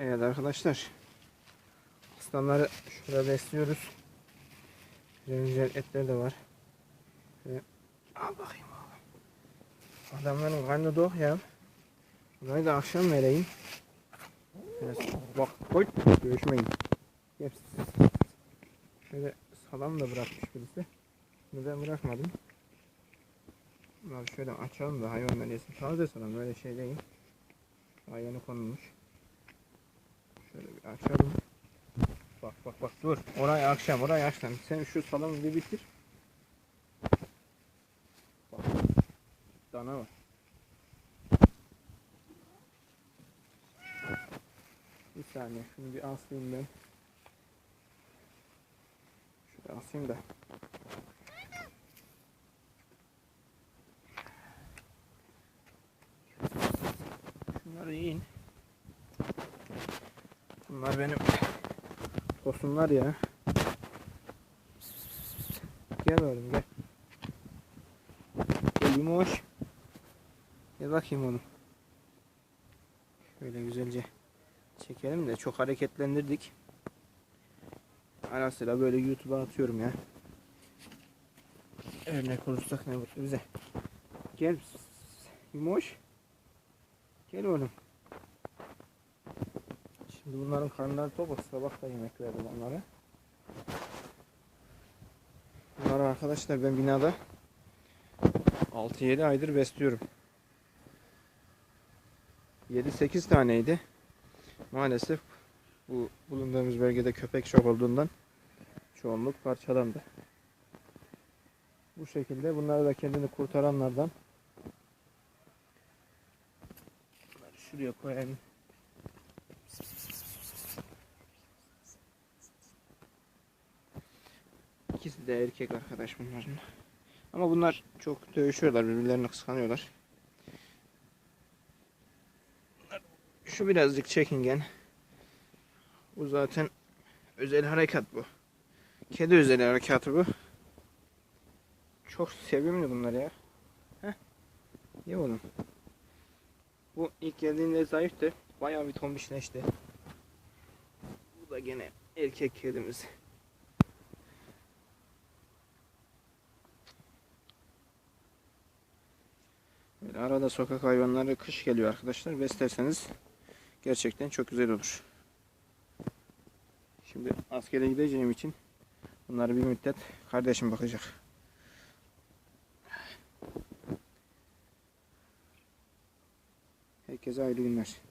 Evet arkadaşlar. Aslanları şurada besliyoruz. Güzel güzel etler de var. Şöyle, al bakayım oğlum. Adamların karnı dok ya. Burayı da akşam vereyim. Biraz bak koy. Görüşmeyin. Gel. Şöyle salam da bırakmış birisi. Bunu ben bırakmadım. Bunları şöyle açalım da hayvanlar yesin. Taze salam böyle şey değil. Daha yeni konulmuş. Şöyle bir açalım. Bak bak bak dur. Orayı akşam orayı akşam. Sen şu salamı bir bitir. Bak. Dana var. Bir saniye şunu bir asayım ben. Şöyle asayım da. Bunlar benim tosunlar ya. Gel oğlum gel. Gel yumuş. Gel bakayım oğlum. Şöyle güzelce çekelim de çok hareketlendirdik. Ara sıra böyle YouTube'a atıyorum ya. Örnek olursak ne bize. Gel. Yumuş. Gel oğlum. Bunların karnları tok. Sabah da yemek verdim onlara. Bunları arkadaşlar ben binada 6-7 aydır besliyorum. 7-8 taneydi. Maalesef bu bulunduğumuz bölgede köpek çok olduğundan çoğunluk parçalandı. Bu şekilde bunları da kendini kurtaranlardan şuraya koyayım. İkisi de erkek arkadaş bunların. Ama bunlar çok dövüşüyorlar, birbirlerini kıskanıyorlar. Şu birazcık çekingen. Bu zaten özel harekat bu. Kedi özel harekatı bu. Çok sevimli bunlar ya. Heh. Ye oğlum. Bu ilk geldiğinde zayıftı. Bayağı bir tombişleşti. Bu da gene erkek kedimiz. Böyle arada sokak hayvanları kış geliyor arkadaşlar. Beslerseniz gerçekten çok güzel olur. Şimdi askere gideceğim için bunları bir müddet kardeşim bakacak. Herkese hayırlı günler.